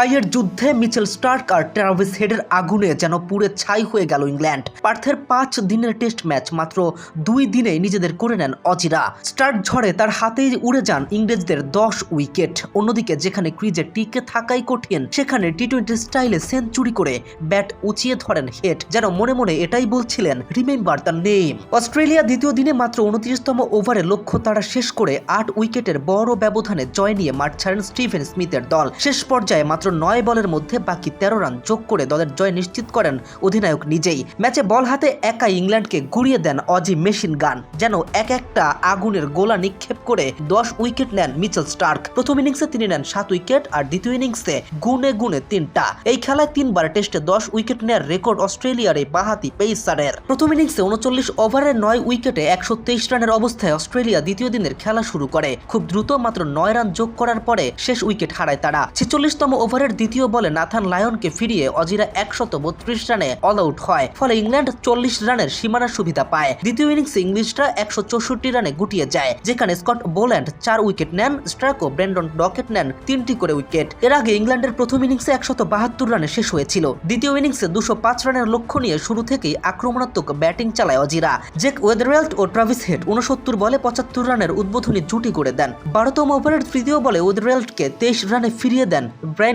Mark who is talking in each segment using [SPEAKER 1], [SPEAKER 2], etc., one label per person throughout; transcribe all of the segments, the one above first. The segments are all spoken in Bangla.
[SPEAKER 1] ছাইয়ের যুদ্ধে মিচেল স্টার্ক আর ট্রাভিস হেডের আগুনে যেন পুড়ে ছাই হয়ে গেল ইংল্যান্ড। পার্থের পাঁচ দিনের টেস্ট ম্যাচ মাত্র দুই দিনে নিজেদের করে নেন অজিরা। স্টার্ক ঝড়ে তার হাতেই উড়ে যান ইংরেজদের দশ উইকেট। অন্যদিকে যেখানে ক্রিজে টিকে থাকাই কঠিন, সেখানে টি টোয়েন্টি স্টাইলে সেঞ্চুরি করে ব্যাট উঁচিয়ে ধরেন হেড। যেন মনে মনে এটাই বলছিলেন, রিমেম্বার দ্য নেম। অস্ট্রেলিয়া দ্বিতীয় দিনে মাত্র উনত্রিশতম ওভারে লক্ষ্য তারা শেষ করে আট উইকেটের বড় ব্যবধানে জয় নিয়ে মাঠ ছাড়েন স্টিভেন স্মিথের দল। শেষ পর্যায়ে মাত্র নয় বলের মধ্যে বাকি তেরো রান যোগ করে দলের জয় নিশ্চিত করেন অধিনায়ক নিজেই। ম্যাচে বল হাতে একাই ইংল্যান্ডকে গুড়িয়ে দেন অজি মেশিন গান, যেন এক একটা আগুনের গোলা নিক্ষেপ করে দশ উইকেট নেন মিচেল স্টার্ক। প্রথম ইনিংসে তিনি নেন সাত উইকেট আর দ্বিতীয় ইনিংসে গুনে গুনে তিনটা। এই খেলায় তিনবার টেস্টে দশ উইকেট নেয়ার রেকর্ড অস্ট্রেলিয়ার এই বাহাতি পেসারের প্রথম ইনিংসে উনচল্লিশ ওভারের নয় উইকেটে একশো তেইশ রানের অবস্থায় অস্ট্রেলিয়া দ্বিতীয় দিনের খেলা শুরু করে। খুব দ্রুত মাত্র নয় রান যোগ করার পরে শেষ উইকেট হারায় তারা। ছেচল্লিশতম ওভারের দ্বিতীয় বলে নাথান লায়নকে ফিরিয়ে অজিরা একশত বত্রিশ রানে অল আউট হয়। ফলে ইংল্যান্ড চল্লিশ রানের সীমানার সুবিধা পায়। দ্বিতীয় ইনিংসে ইংলিশরা একশো চৌষট্টি রানে গুটিয়ে যায়, যেখানে স্কট বোল্যান্ড চার উইকেট নেন, স্ট্রাকো ব্রেন্ডন ডকেট নেন তিনটি করে উইকেট। এর আগে ইংল্যান্ডের প্রথম ইনিংসে একশত বাহাত্তর রানে শেষ হয়েছিল। দ্বিতীয় ইনিংসে দুশো পাঁচ রানের লক্ষ্য নিয়ে শুরু থেকেই আক্রমণাত্মক ব্যাটিং চালায় অজিরা। জেক ওয়েদারওয়েল্ট ও ট্রাভিস হেড উনসত্তর বলে পঁচাত্তর রানের উদ্বোধনী জুটি করে দেন। বারোতম ওভারের তৃতীয় বলে ওয়েদারওয়েল্টকে তেইশ রানে ফিরিয়ে দেন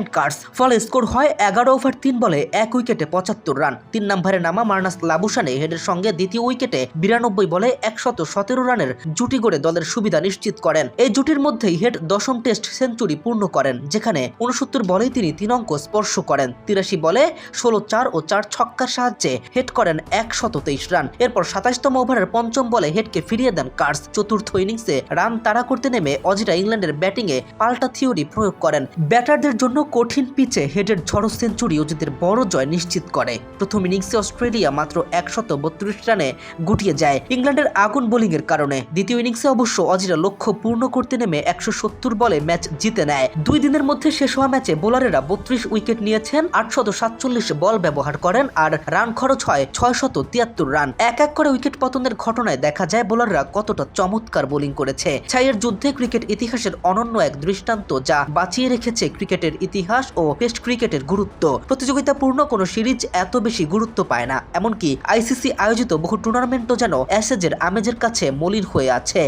[SPEAKER 1] ব্র্যান্ড কার্স। ফলে স্কোর হয় এগারো ওভার তিন বলে এক উইকেটে পঁচাত্তর রান। তিন নম্বরে নামা মার্নাস লাবুসানে হেডের সঙ্গে দ্বিতীয় উইকেটে বিরানব্বই বলে একশত সতেরো রানের জুটি করে দলের সুবিধা নিশ্চিত করেন। এই জুটির মধ্যেই হেড দশম টেস্ট সেঞ্চুরি পূর্ণ করেন, যেখানে উনসত্তর বলেই তিনি তিন অঙ্ক স্পর্শ করেন। তিরাশি বলে ষোলো চার ও চার ছক্কার সাহায্যে হেড করেন একশত তেইশ রান। এরপর সাতাশতম ওভারের পঞ্চম বলে হেডকে ফিরিয়ে দেন কার্স। চতুর্থ ইনিংসে রান তাড়া করতে নেমে অজিরা ইংল্যান্ডের ব্যাটিংয়ে পাল্টা থিওরি প্রয়োগ করেন। ব্যাটারদের জন্য কঠিন পিচে হেডের ঝড়ো সেঞ্চুরি অজিতের বড় জয় নিশ্চিত করে। প্রথম ইনিংসে অস্ট্রেলিয়া মাত্র একশত বত্রিশ রানে গুটিয়ে যায় ইংল্যান্ডের আগুন বোলিং এর কারণে। দ্বিতীয় ইনিংসে অবশ্য অজিরা লক্ষ্য পূর্ণ করতে নেমে একশো সত্তর বলে ম্যাচ জিতে নেয়। দুই দিনের মধ্যে শেষ হওয়া ম্যাচে বোলারেরা বত্রিশ উইকেট নিয়েছেন, আটশত সাতচল্লিশ বল ব্যবহার করেন আর রান খরচ হয় ছয়শত তিয়াত্তর রান। এক এক করে উইকেট পতনের ঘটনায় দেখা যায় বোলাররা কতটা চমৎকার বোলিং করেছে। ছাইয়ের যুদ্ধে ক্রিকেট ইতিহাসের অনন্য এক দৃষ্টান্ত যা বাঁচিয়ে রেখেছে ক্রিকেটের ইতিহাস। ও টেস্ট ক্রিকেটের গুরুত্ব। প্রতিযোগিতাপূর্ণ কোনো সিরিজ এত বেশি গুরুত্ব পায় না, এমনকি আইসিসি আয়োজিত বহু টুর্নামেন্টও যেন অ্যাসেজের আমেজের কাছে মলিন হয়ে আছে।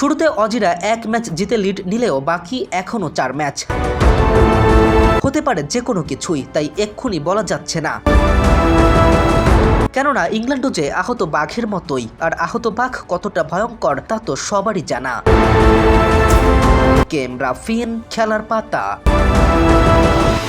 [SPEAKER 1] শুরুতে অজিরা এক ম্যাচ জিতে লিড নিলেও বাকি এখনও চার ম্যাচ। হতে পারে যে কোনো কিছুই, তাই এক্ষুনি বলা যাচ্ছে না। কেননা ইংল্যান্ডও যে আহত বাঘের মতোই, আর আহত বাঘ কতটা ভয়ঙ্কর তা তো সবারই জানা। গেম রাফিন খেলার পাতা